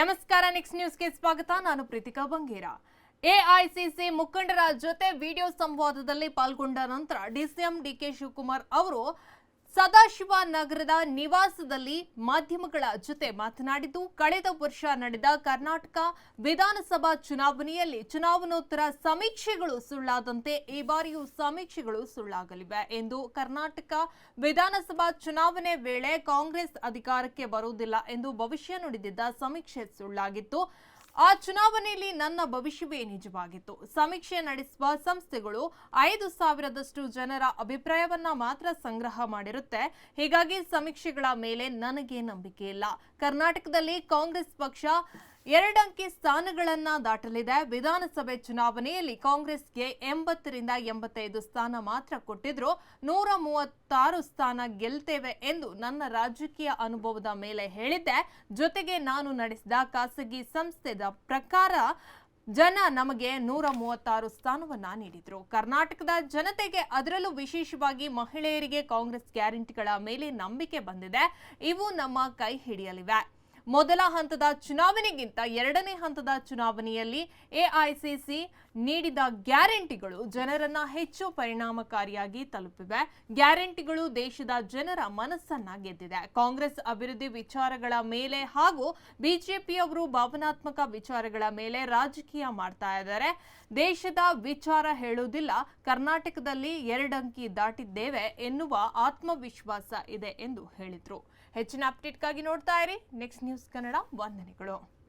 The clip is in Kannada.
ನಮಸ್ಕಾರ ನೆಕ್ಸ್ಟ್ ನ್ಯೂಸ್ಗೆ ಸ್ವಾಗತ. ನಾನು ಪ್ರೀತಿಕಾ ಬಂಗೇರ. ಎಐಸಿಸಿ ಮುಖಂಡರ ಜೊತೆ ವಿಡಿಯೋ ಸಂವಾದದಲ್ಲಿ ಪಾಲ್ಗೊಂಡ ನಂತರ ಡಿಸಿಎಂ ಡಿಕೆ ಶಿವಕುಮಾರ್ ಅವರು ಸದಾಶಿವ ನಗರದ ನಿವಾಸದಲ್ಲಿ ಮಾಧ್ಯಮಗಳ ಜೊತೆ ಮಾತನಾಡಿದ್ದು, ಕಳೆದ ವರ್ಷ ನಡೆದ ಕರ್ನಾಟಕ ವಿಧಾನಸಭಾ ಚುನಾವಣೆಯಲ್ಲಿ ಚುನಾವಣೋತ್ತರ ಸಮೀಕ್ಷೆಗಳು ಸುಳ್ಳಾದಂತೆ ಈ ಬಾರಿಯೂ ಸಮೀಕ್ಷೆಗಳು ಸುಳ್ಳಾಗಲಿವೆ ಎಂದು ಕರ್ನಾಟಕ ವಿಧಾನಸಭಾ ಚುನಾವಣೆ ವೇಳೆ ಕಾಂಗ್ರೆಸ್ ಅಧಿಕಾರಕ್ಕೆ ಬರುವುದಿಲ್ಲ ಎಂದು ಭವಿಷ್ಯ ನುಡಿದಿದ್ದ ಸಮೀಕ್ಷೆ ಸುಳ್ಳಾಗಿತ್ತು. ಆ ಚುನಾವಣೆಯಲ್ಲಿ ನನ್ನ ಭವಿಷ್ಯವೇ ನಿಜವಾಗಿತ್ತು. ಸಮೀಕ್ಷೆ ನಡೆಸುವ ಸಂಸ್ಥೆಗಳು ಐದು ಸಾವಿರದಷ್ಟು ಜನರ ಅಭಿಪ್ರಾಯವನ್ನ ಮಾತ್ರ ಸಂಗ್ರಹ ಮಾಡಿರುತ್ತೆ. ಹೀಗಾಗಿ ಸಮೀಕ್ಷೆಗಳ ಮೇಲೆ ನನಗೆ ನಂಬಿಕೆ ಇಲ್ಲ. ಕರ್ನಾಟಕದಲ್ಲಿ ಕಾಂಗ್ರೆಸ್ ಪಕ್ಷ ಎರಡಂಕಿ ಸ್ಥಾನಗಳನ್ನ ದಾಟಲಿದೆ. ವಿಧಾನಸಭೆ ಚುನಾವಣೆಯಲ್ಲಿ ಕಾಂಗ್ರೆಸ್ಗೆ ಎಂಬತ್ತರಿಂದ ಎಂಬತ್ತೈದು ಸ್ಥಾನ ಮಾತ್ರ ಕೊಟ್ಟಿದ್ರು. ನೂರ ಮೂವತ್ತಾರು ಸ್ಥಾನ ಗೆಲ್ತೇವೆ ಎಂದು ನನ್ನ ರಾಜಕೀಯ ಅನುಭವದ ಮೇಲೆ ಹೇಳಿದ್ದೆ. ಜೊತೆಗೆ ನಾನು ನಡೆಸಿದ ಖಾಸಗಿ ಸಂಸ್ಥೆದ ಪ್ರಕಾರ ಜನ ನಮಗೆ ನೂರ ಮೂವತ್ತಾರು ಸ್ಥಾನವನ್ನ ನೀಡಿದ್ರು. ಕರ್ನಾಟಕದ ಜನತೆಗೆ ಅದರಲ್ಲೂ ವಿಶೇಷವಾಗಿ ಮಹಿಳೆಯರಿಗೆ ಕಾಂಗ್ರೆಸ್ ಗ್ಯಾರಂಟಿಗಳ ಮೇಲೆ ನಂಬಿಕೆ ಬಂದಿದೆ. ಇವು ನಮ್ಮ ಕೈ ಹಿಡಿಯಲಿವೆ. ಮೊದಲ ಹಂತದ ಚುನಾವಣೆಗಿಂತ ಎರಡನೇ ಹಂತದ ಚುನಾವಣೆಯಲ್ಲಿ ಎಐಸಿಸಿ ನೀಡಿದ ಗ್ಯಾರಂಟಿಗಳು ಜನರನ್ನ ಹೆಚ್ಚು ಪರಿಣಾಮಕಾರಿಯಾಗಿ ತಲುಪಿವೆ. ಗ್ಯಾರಂಟಿಗಳು ದೇಶದ ಜನರ ಮನಸ್ಸನ್ನ ಗೆದ್ದಿದೆ. ಕಾಂಗ್ರೆಸ್ ಅಭಿವೃದ್ಧಿ ವಿಚಾರಗಳ ಮೇಲೆ ಹಾಗೂ ಬಿಜೆಪಿಯವರು ಭಾವನಾತ್ಮಕ ವಿಚಾರಗಳ ಮೇಲೆ ರಾಜಕೀಯ ಮಾಡ್ತಾ ಇದ್ದಾರೆ. ದೇಶದ ವಿಚಾರ ಹೇಳುವುದಿಲ್ಲ. ಕರ್ನಾಟಕದಲ್ಲಿ ಎರಡಂಕಿ ದಾಟಿದ್ದೇವೆ ಎನ್ನುವ ಆತ್ಮವಿಶ್ವಾಸ ಇದೆ ಎಂದು ಹೇಳಿದ್ರು. ಹೆಚ್ಚಿನ ಅಪ್ಡೇಟ್ಗಾಗಿ ನೋಡ್ತಾ ಇರಿ. ನೆಕ್ಸ್ಟ್ ನ್ಯೂಸ್ ಕನ್ನಡ ವಂದನೆಗಳು.